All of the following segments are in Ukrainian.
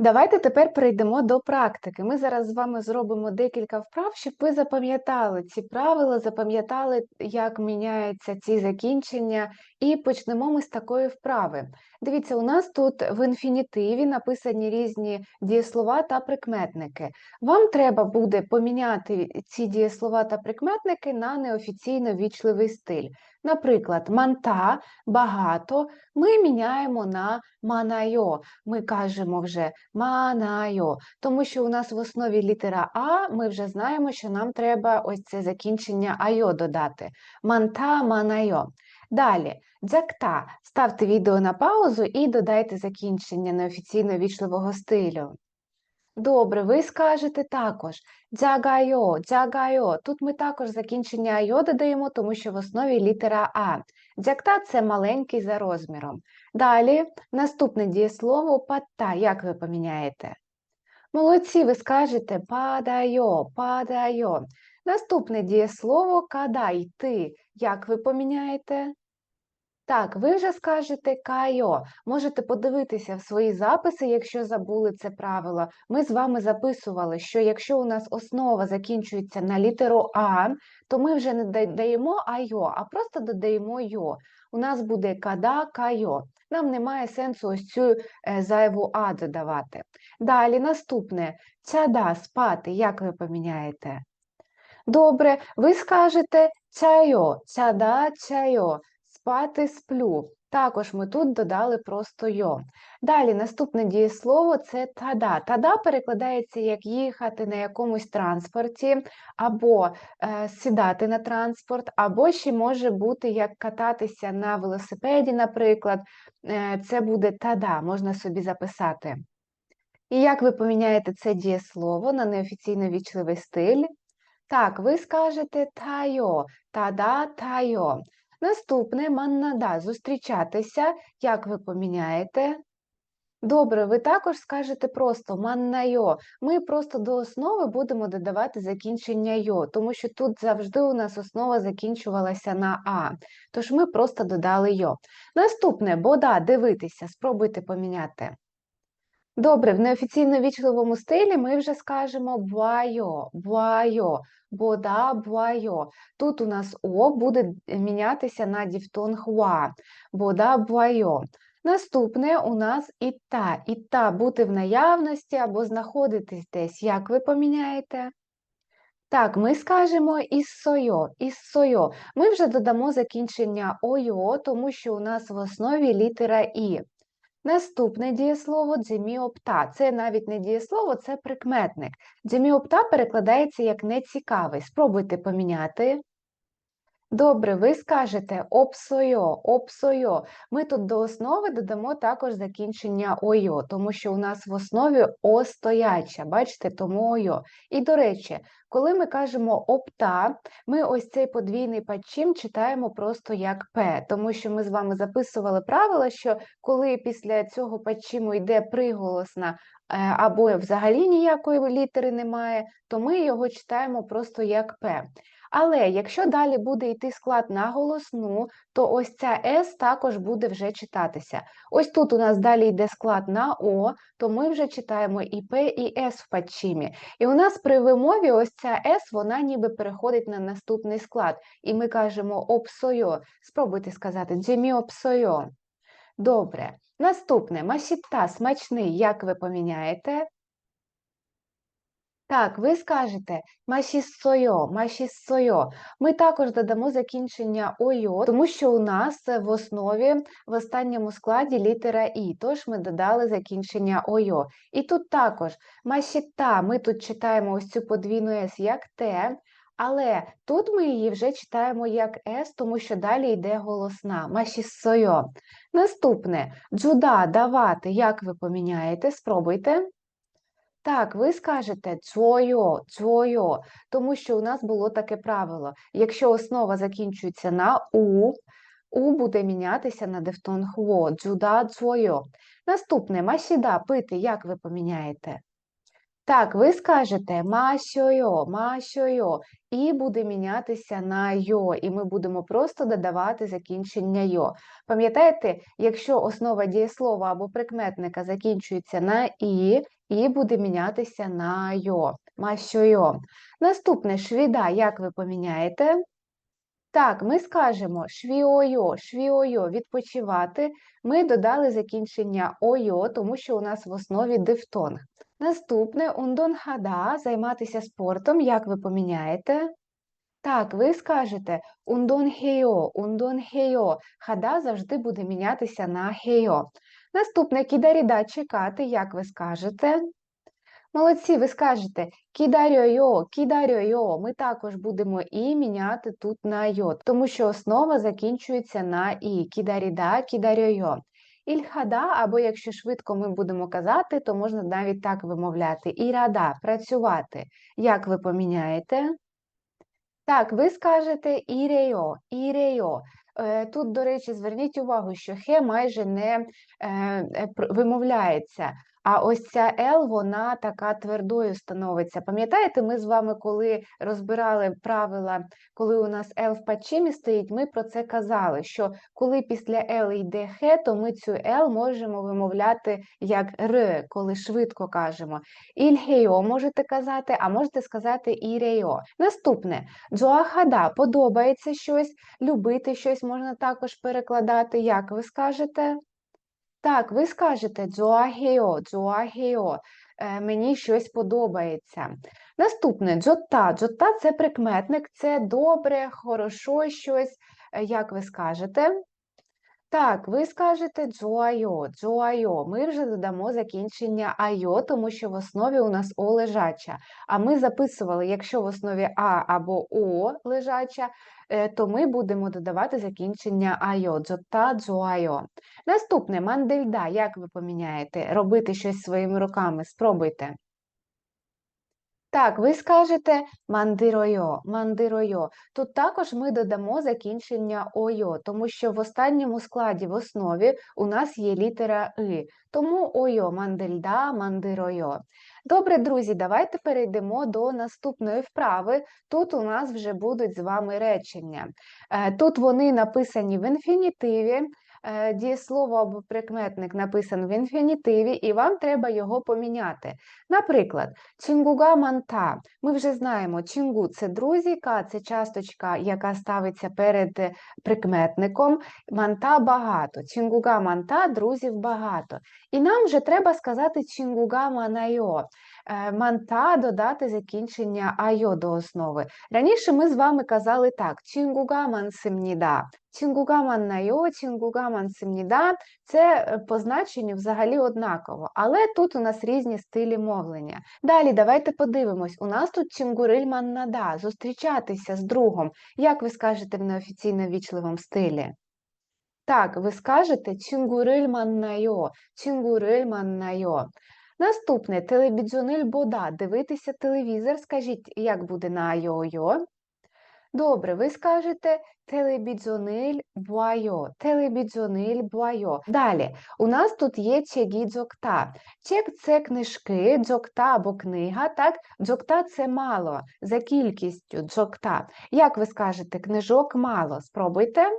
Давайте тепер перейдемо до практики. Ми зараз з вами зробимо декілька вправ, щоб ви запам'ятали ці правила, запам'ятали, як міняються ці закінчення, і почнемо ми з такої вправи. Дивіться, у нас тут в інфінітиві написані різні дієслова та прикметники. Вам треба буде поміняти ці дієслова та прикметники на неофіційно вічливий стиль. Наприклад, манта багато ми міняємо на манайо. Ми кажемо вже манайо, тому що у нас в основі літера А ми вже знаємо, що нам треба ось це закінчення айо додати. Манта манайо. Далі, дзякта. Ставте відео на паузу і додайте закінчення неофіційно вічливого стилю. Добре, ви скажете також дзягайо, дзягайо. Тут ми також закінчення айо додаємо, тому що в основі літера А. Дзякта це маленький за розміром. Далі наступне дієслово патта. Як ви поміняєте? Молодці, ви скажете падайо, падайо. Наступне дієслово када йти. Як ви поміняєте? Так, ви вже скажете кайо. Можете подивитися в свої записи, якщо забули це правило. Ми з вами записували, що якщо у нас основа закінчується на літеру А, то ми вже не додаємо айо, а просто додаємо йо. У нас буде када кайо. Нам немає сенсу ось цю е, зайву а додавати. Далі наступне цяда спати. Як ви поміняєте? Добре, ви скажете цяйо, цяда чайо спати сплю. Також ми тут додали просто йо. Далі наступне дієслово це тада. Тада перекладається як їхати на якомусь транспорті, або е, сідати на транспорт, або ще може бути як кататися на велосипеді, наприклад. Е, це буде тада, можна собі записати. І як ви поміняєте це дієслово на неофіційно вічливий стиль? Так, ви скажете тайо, тада тайо. Наступне маннада зустрічатися. Як ви поміняєте? Добре, ви також скажете просто маннайо. Ми просто до основи будемо додавати закінчення йо, тому що тут завжди у нас основа закінчувалася на А. Тож ми просто додали йо. Наступне бода дивитися, спробуйте поміняти. Добре, в неофіційно вічливому стилі ми вже скажемо буайо, буайо, бода буайо. Тут у нас О буде мінятися на діфтонг ва, бода буайо. Наступне у нас іта. Іта бути в наявності або знаходитись десь. Як ви поміняєте? Так, ми скажемо іссойо, іссойо. Ми вже додамо закінчення ойо, тому що у нас в основі літера І. Наступне дієслово дзіміопта. Це навіть не дієслово, це прикметник. Дзіміопта перекладається як нецікавий. Спробуйте поміняти. Добре, ви скажете опсойо, опсойо. Ми тут до основи додамо також закінчення ойо, тому що у нас в основі о стояча, бачите, тому ойо. І, до речі, коли ми кажемо опта, ми ось цей подвійний падчим читаємо просто як П, тому що ми з вами записували правило, що коли після цього падчиму йде приголосна е, або взагалі ніякої літери немає, то ми його читаємо просто як П. Але якщо далі буде йти склад на голосну, то ось ця С також буде вже читатися. Ось тут у нас далі йде склад на О, то ми вже читаємо і П, і С в падчимі. І у нас при вимові ось ця С, вона ніби переходить на наступний склад. І ми кажемо опсойо. Спробуйте сказати дзімі опсойо. Добре. Наступне масіта смачний, як ви поміняєте? Так, ви скажете машіссойо, машіссойо. Ми також додамо закінчення ойо, тому що у нас в основі в останньому складі літера І, тож ми додали закінчення ойо. І тут також машіта, ми тут читаємо ось цю подвійну С як Т, але тут ми її вже читаємо як С, тому що далі йде голосна машіссойо. Наступне джуда давати, як ви поміняєте? Спробуйте. Так, ви скажете цойо, цойо, тому що у нас було таке правило. Якщо основа закінчується на у, у буде мінятися на дифтонг во, джуда цойо. Наступне масіда пити, як ви поміняєте? Так, ви скажете машойо, машойо, і буде мінятися на йо, і ми будемо просто додавати закінчення йо. Пам'ятаєте, якщо основа дієслова або прикметника закінчується на і, і буде мінятися на йо, машойо. Наступне швіда, як ви поміняєте? Так, ми скажемо швіойо, швіойо, відпочивати. Ми додали закінчення ойо, тому що у нас в основі дифтонг. Наступне ундонхада, займатися спортом, як ви поміняєте? Так, ви скажете ундонхейо, ундонхейо. Хада завжди буде мінятися на хейо. Наступне кідаріда чекати, як ви скажете? Молодці, ви скажете кідарьойо, кідарьойо. Ми також будемо і міняти тут на йо, тому що основа закінчується на і. Кідаріда, кідарьойо. Ільхада, або якщо швидко ми будемо казати, то можна навіть так вимовляти. Ірада працювати. Як ви поміняєте? Так, ви скажете ірейо, ірейо. Е, Тут, до речі, зверніть увагу, що хе майже не е, е, вимовляється. А ось ця Л, вона така твердою становиться. Пам'ятаєте, ми з вами, коли розбирали правила, коли у нас Л в падчимі стоїть, ми про це казали, що коли після Л йде хе, то ми цю Л можемо вимовляти як Р, коли швидко кажемо. Ільгейо можете казати, а можете сказати ірейо. Наступне джоахада подобається щось, любити щось можна також перекладати. Як ви скажете? Так, ви скажете джоагео, джоагео, е, мені щось подобається. Наступне джота. Джота це прикметник, це добре, хорошо щось. Е, Як ви скажете? Так, ви скажете джоайо, джоайо. Ми вже додамо закінчення айо, тому що в основі у нас о лежача. А ми записували, якщо в основі а або о лежача, е, то ми будемо додавати закінчення айо, джота, джоайо. Наступне мандельда. Як ви поміняєте? Робити щось своїми руками. Спробуйте. Так, ви скажете мандиройо, мандиройо. Тут також ми додамо закінчення ойо, тому що в останньому складі в основі у нас є літера и. Тому ойо, мандельда, мандиройо. Добре, друзі, давайте перейдемо до наступної вправи. Тут у нас вже будуть з вами речення. Е, Тут вони написані в інфінітиві. Е, Дієслово або прикметник написано в інфінітиві, і вам треба його поміняти. Наприклад, Чінгуга манта. Ми вже знаємо, чінгу це друзі, ка це часточка, яка ставиться перед е, прикметником. Манта багато. Чінгуга манта, друзів багато. І нам вже треба сказати чінгуга манайо. Е, Манта додати закінчення айо до основи. Раніше ми з вами казали так: чінгуга мансимніда. Чінгуга манайо, чінгуга мансимніда це е, по значенню взагалі однаково, але тут у нас різні стилі мовлення. Далі давайте подивимось. У нас тут чінгуриль маннада, зустрічатися з другом. Як ви скажете в неофіційно вічливому стилі? Так, ви скажете чінгуриль маннайо, чінгуриль маннайо. Наступне телебідзониль бода. Дивитися телевізор. Скажіть, як буде на айо-йо? Добре, ви скажете телебідзониль буайо, телебідзониль буайо. Далі, у нас тут є чегі дзокта. Чек це книжки, дзокта або книга, так? Дзокта це мало, за кількістю дзокта. Як ви скажете, книжок мало? Спробуйте.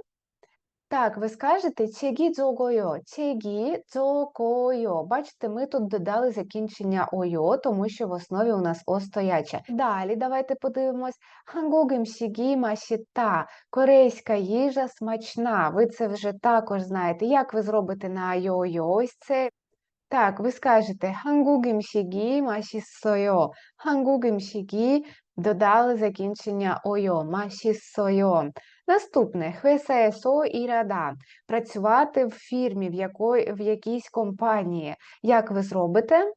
Так, ви скажете чегі дзогойо, чегі дзогойо. Бачите, ми тут додали закінчення ойо, тому що в основі у нас о стояче. Далі давайте подивимось хангогим сігі машіта, корейська їжа смачна. Ви це вже також знаєте. Як ви зробите на йо-йо ось це? Так, ви скажете хангук імшігі машіссойо. Хангук імшігі додали закінчення ойо, машіссойо. Наступне хвесаесо і рада. Працювати в фірмі, в, якої, в якійсь компанії. Як ви зробите?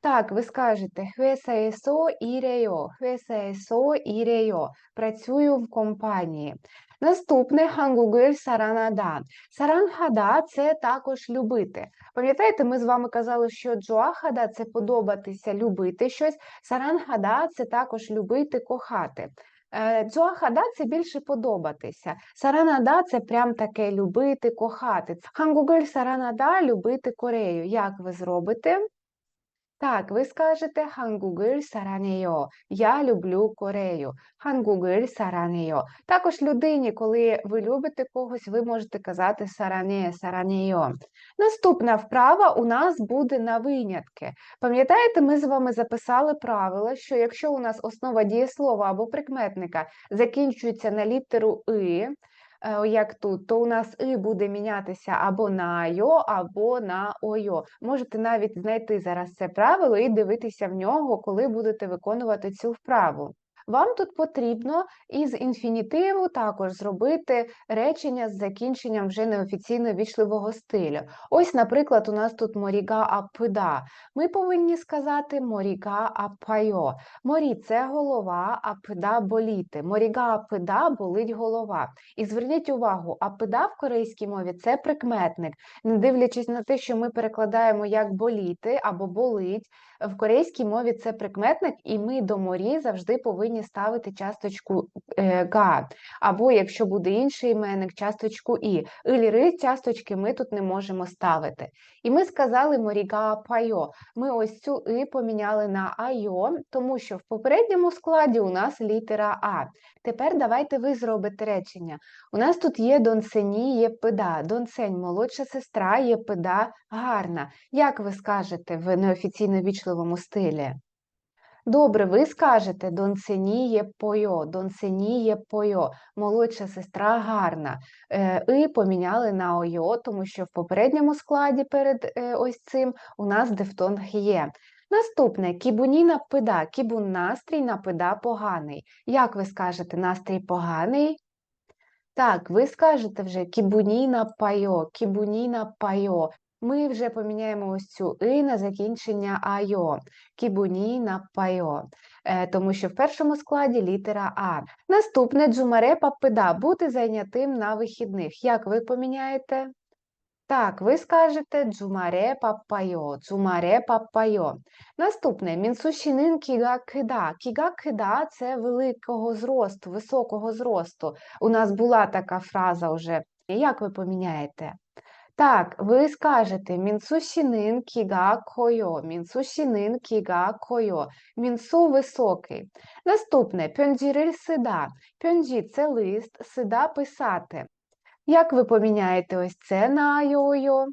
Так, ви скажете хвесаесо іреyo, хвесаесо іреyo. Працюю в компанії. Наступне хангугель саранада. Саранхада це також любити. Пам'ятаєте, ми з вами казали, що джоахада це подобатися, любити щось. Саранхада це також любити, кохати. Е, Джоахада це більше подобатися. Саранада це прям таке любити, кохати. Хангугель саранада любити Корею. Як ви зробите? Так, ви скажете 한국을 사랑해요. Я люблю Корею. 한국을 사랑해요. Також людині, коли ви любите когось, ви можете казати 사랑해, 사랑해요. Наступна вправа у нас буде на винятки. Пам'ятаєте, ми з вами записали правило, що якщо у нас основа дієслова або прикметника закінчується на літеру «и», е, як тут, то у нас «и» буде мінятися або на «йо», або на «ойо». Можете навіть знайти зараз це правило і дивитися в нього, коли будете виконувати цю вправу. Вам тут потрібно із інфінітиву також зробити речення з закінченням вже неофіційно вічливого стилю. Ось, наприклад, у нас тут моріга апида. Ми повинні сказати моріга апайо. Морі це голова, апида боліти. Моріга апида болить голова. І зверніть увагу, апида в корейській мові це прикметник. Не дивлячись на те, що ми перекладаємо як боліти або болить, в корейській мові це прикметник, і ми до морі завжди повинні ставити часточку е, га. Або якщо буде інший іменник, часточку і. Іліри часточки ми тут не можемо ставити. І ми сказали моріга пайо. Ми ось цю и поміняли на айо, тому що в попередньому складі у нас літера А. Тепер давайте ви зробите речення. У нас тут є донсені Єпида. Донсень, молодша сестра Єпида гарна. Як ви скажете в неофіційно вічливому стилі? Добре, ви скажете донсені Єпойо, донсені Єпойо, молодша сестра гарна. Е, І поміняли на ойо, тому що в попередньому складі перед е, ось цим у нас дифтонг є. Наступне кібуні напида, кібун настрій напида поганий. Як ви скажете настрій поганий? Так, ви скажете вже кібуніна пайо, кібуніна пайо. Ми вже поміняємо ось цю и на закінчення айо, кібуніна пайо, е, тому що в першому складі літера А. Наступне джумаре папида, бути зайнятим на вихідних. Як ви поміняєте? Так, ви скажете джумаре папайо, джумаре папайо. Наступне мінсушінин кіга кида. Кіга кида це великого зросту, високого зросту. У нас була така фраза вже. Як ви поміняєте? Так, ви скажете мінсушінин кіга койо, мінсушінин кіга койо. Мінсу високий. Наступне пьонджіриль сида. Пьонджі це лист, сида писати. Як ви поміняєте ось це на йо-йо?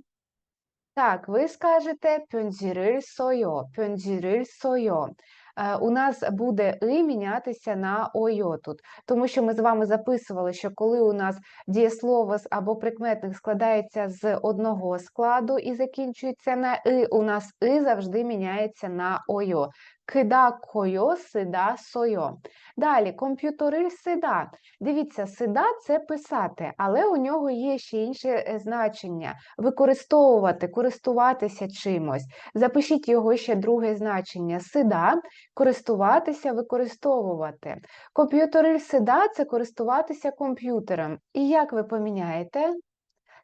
Так, ви скажете пьонджіриль сойо, пьонджіриль сойо. Е, У нас буде и мінятися на ойо тут, тому що ми з вами записували, що коли у нас дієслово або прикметник складається з одного складу і закінчується на и, у нас и завжди міняється на ойо. Кида койо, сида сойо. Далі, комп'ютериль сида. Дивіться, сида це писати, але у нього є ще інше е, значення використовувати, користуватися чимось. Запишіть його ще друге значення. Сида користуватися, використовувати. Комп'ютериль сида це користуватися комп'ютером. І як ви поміняєте?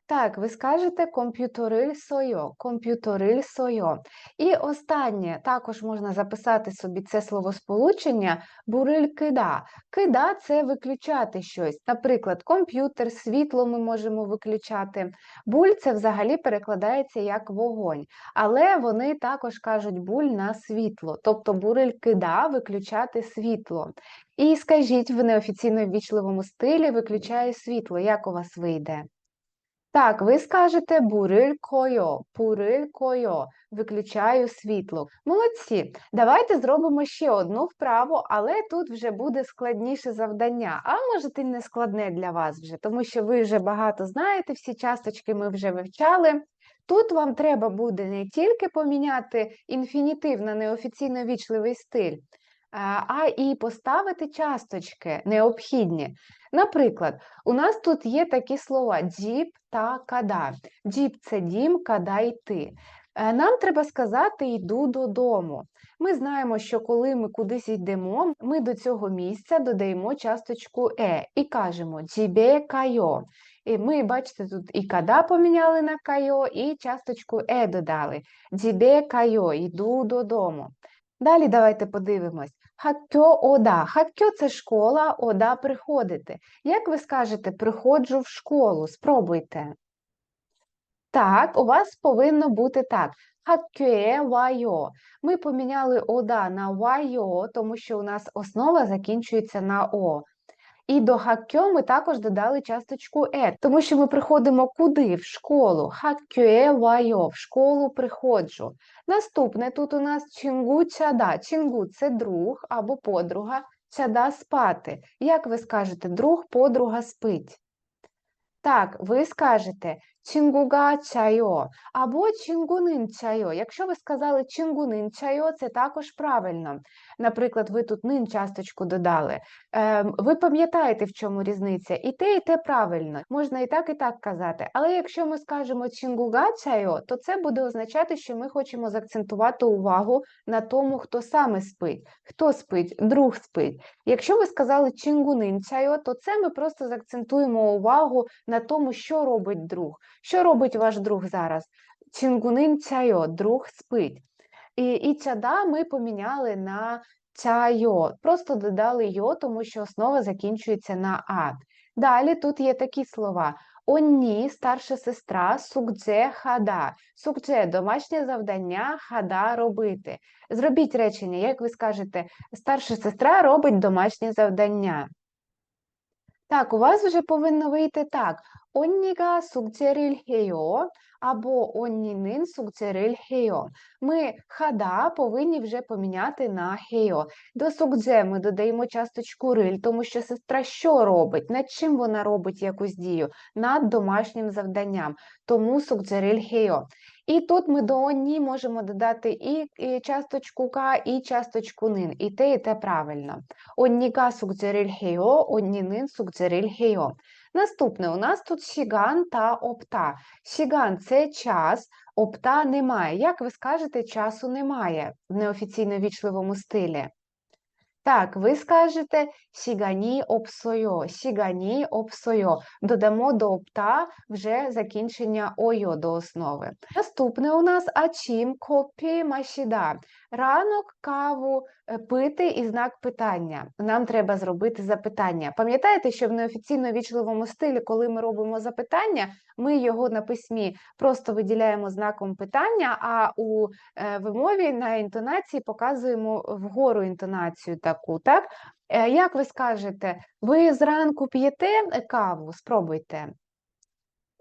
Так, ви скажете комп'ютериль сойо, комп'ютериль сойо. І останнє, також можна записати собі це словосполучення буриль кида. Кида це виключати щось. Наприклад, комп'ютер, світло ми можемо виключати. Буль це взагалі перекладається як вогонь, але вони також кажуть буль на світло, тобто буриль кида виключати світло. І скажіть в неофіційно ввічливому стилі виключає світло. Як у вас вийде? Так, ви скажете буриль койо, буриль койо, виключаю світло. Молодці. Давайте зробимо ще одну вправу, але тут вже буде складніше завдання. А може, і не складне для вас вже, тому що ви вже багато знаєте, всі часточки ми вже вивчали. Тут вам треба буде не тільки поміняти інфінітив на неофіційно вічливий стиль, а і поставити часточки необхідні. Наприклад, у нас тут є такі слова діб та када. Діб це дім, када йти. Е, Нам треба сказати йду додому. Ми знаємо, що коли ми кудись йдемо, ми до цього місця додаємо часточку е і кажемо дібе кайо. І ми, бачите, тут і када поміняли на кайо, і часточку е додали. Дібе кайо, йду додому. Далі давайте подивимось. Хаккьо ода. Хаккьо – це школа, ода приходити. Як ви скажете, приходжу в школу, спробуйте. Так, у вас повинно бути так. Хаккюе вайо. Ми поміняли ода на вайо, тому що у нас основа закінчується на О. І до хаккьо ми також додали часточку е, тому що ми приходимо куди? В школу. Хаккьое вайо, в школу приходжу. Наступне тут у нас чінгу чада. Чінгу це друг або подруга, чада спати. Як ви скажете, друг, подруга спить? Так, ви скажете чінгуга чайо або чінгунин чайо. Якщо ви сказали чінгунин чайо, це також правильно. Наприклад, ви тут нин часточку додали. Ем, ви пам'ятаєте, в чому різниця? І те, і те правильно. Можна і так, і так казати. Але якщо ми скажемо чінгуга чайо, то це буде означати, що ми хочемо заакцентувати увагу на тому, хто саме спить. Хто спить, друг спить. Якщо ви сказали чінгунин чайо, то це ми просто заакцентуємо увагу на тому, що робить друг. Що робить ваш друг зараз? Чінгунин чайо, друг спить. І, і чада ми поміняли на чайо. Просто додали йо, тому що основа закінчується на а. Далі тут є такі слова: онні, старша сестра, сукдзе хада. Сукдзе домашнє завдання, хада робити. Зробіть речення, як ви скажете, старша сестра робить домашнє завдання. Так, у вас вже повинно вийти так. 언니가 숙제를 해요 або 언니는 숙제를 해요. Ми хада повинні вже поміняти на 해요. До 숙제 ми додаємо часточку риль, тому що сестра що робить? Над чим вона робить якусь дію? Над домашнім завданням. Тому 숙제를 해요. І тут ми до «оні» можемо додати і, і часточку ка, і часточку нин. І те, і те правильно. «Онніка 숙제를 해요», «оннінин 숙제를 해요». Наступне у нас тут сіган та опта. Сіган це час, опта немає. Як ви скажете, часу немає в неофіційно вічливому стилі? Так, ви скажете сігані обсойо, сігані обсойо. Додамо до опта вже закінчення ойо до основи. Наступне у нас ачім копі машіда. Ранок каву е, пити і знак питання. Нам треба зробити запитання. Пам'ятаєте, що в неофіційно вічливому стилі, коли ми робимо запитання, ми його на письмі просто виділяємо знаком питання, а у е, вимові на інтонації показуємо вгору інтонацію таку. так? Е, як ви скажете, ви зранку п'єте каву? Спробуйте.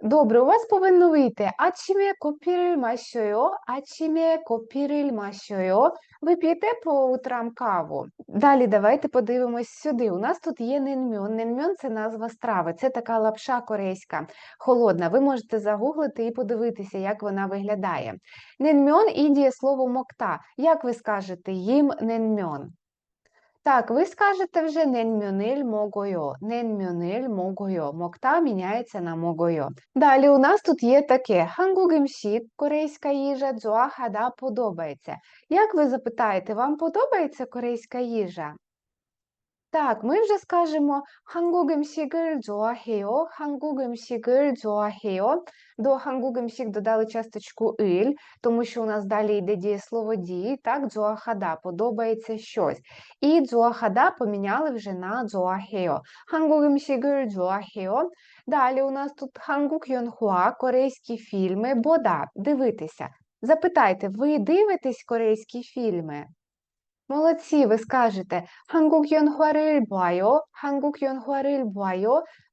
Добре, у вас повинно вийти 아침에 커피를 마셔요. 아침에 커피를 마셔요. Ви п'єте по утрам каву. Далі давайте подивимось сюди. У нас тут є ненмьон. Ненмьон – це назва страви. Це така лапша корейська, холодна. Ви можете загуглити і подивитися, як вона виглядає. Ненмьон і дієслово мокта. Як ви скажете їм ненмьон? Так, ви скажете вже ненмюниль могойо. Ненмюниль могойо. Мокта міняється на могойо. Далі у нас тут є таке хангук імшік, корейська їжа, дзуахада подобається. Як ви запитаєте, вам подобається корейська їжа? Так, ми вже скажемо 한국 음식을 좋아해요. 한국 음식을 좋아해요. До 한국 음식 додали часточку иль, тому що у нас далі йде дієслово дій, так, джоахада, подобається щось. І джоахада поміняли вже на джоахео. 한국 음식을 좋아해요. Далі у нас тут 한국 연화, корейські фільми, бода, дивитися. Запитайте, ви дивитесь корейські фільми? Молодці, ви скажете «Хангук Йонхуариль байо», «Хангук Йонхуариль.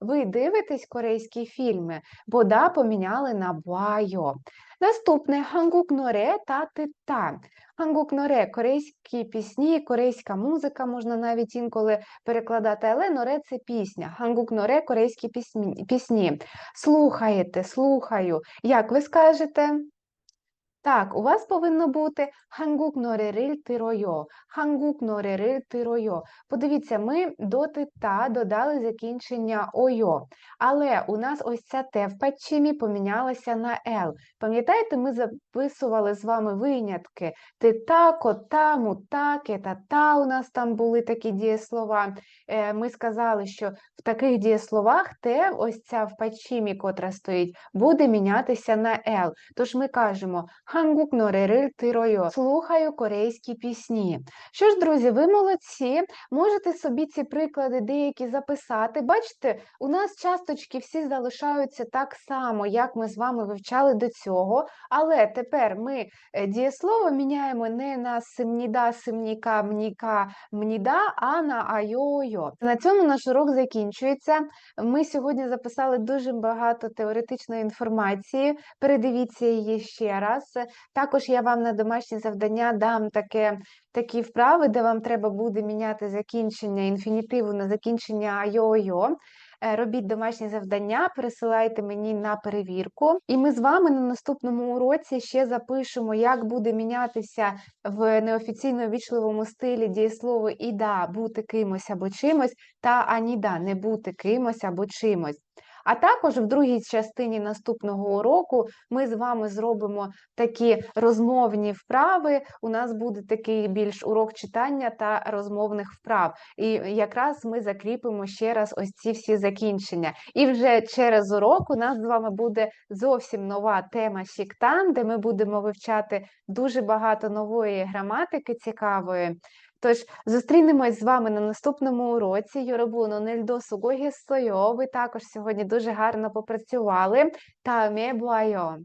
Ви дивитесь корейські фільми, бо да поміняли на байо. Наступне «Хангук норе» та тита. «Хангук норе» – корейські пісні, корейська музика, можна навіть інколи перекладати, але норе це пісня. «Хангук норе» – корейські пісні. Слухаєте, слухаю. Як ви скажете? Так, у вас повинно бути хангук норериль тиройо. Хангук норериль тиройо. Подивіться, ми до тита додали закінчення ойо. Але у нас ось ця те в пачимі помінялася на Л. Пам'ятаєте, ми записували з вами винятки. Тита, кота, мута, кетата у нас там були такі дієслова. Е, ми сказали, що в таких дієсловах те, ось ця в пачимі, котра стоїть, буде мінятися на Л. Тож ми кажемо 한국 노래를 들어요. Слухаю корейські пісні. Що ж, друзі, ви молодці. Можете собі ці приклади деякі записати. Бачите, у нас часточки всі залишаються так само, як ми з вами вивчали до цього. Але тепер ми е, дієслово міняємо не на симніда, симніка, мніка, мніда, а на айо-йо. На цьому наш урок закінчується. Ми сьогодні записали дуже багато теоретичної інформації. Передивіться її ще раз. Також я вам на домашнє завдання дам таке, такі вправи, де вам треба буде міняти закінчення інфінітиву на закінчення айо-йо. Е, Робіть домашні завдання, пересилайте мені на перевірку. І ми з вами на наступному уроці ще запишемо, як буде мінятися в неофіційно вічливому стилі дієслово іда бути кимось або чимось, та аніда не бути кимось або чимось. А також в другій частині наступного уроку ми з вами зробимо такі розмовні вправи. У нас буде такий більш урок читання та розмовних вправ. І якраз ми закріпимо ще раз ось ці всі закінчення. І вже через урок у нас з вами буде зовсім нова тема Шіктан, де ми будемо вивчати дуже багато нової граматики цікавої. Тож зустрінемось з вами на наступному уроці. Йоробуно нельдо сугогі. Ви також сьогодні дуже гарно попрацювали. Та буайо.